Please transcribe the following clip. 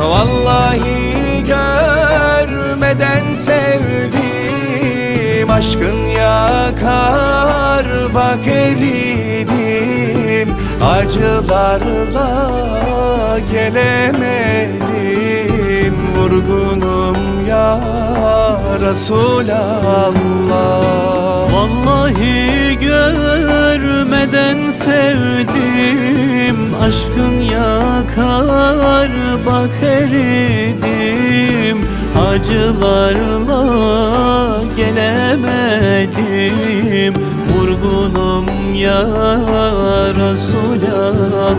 Vallahi görmeden sevdim Aşkın yakar bak eridim Acılarla gelemedim Vurgunum ya Resulallah. Vallahi görmeden sevdim Aşkın yakar bak eridim Acılarla gelemedim. Vurgunum ya Resulallah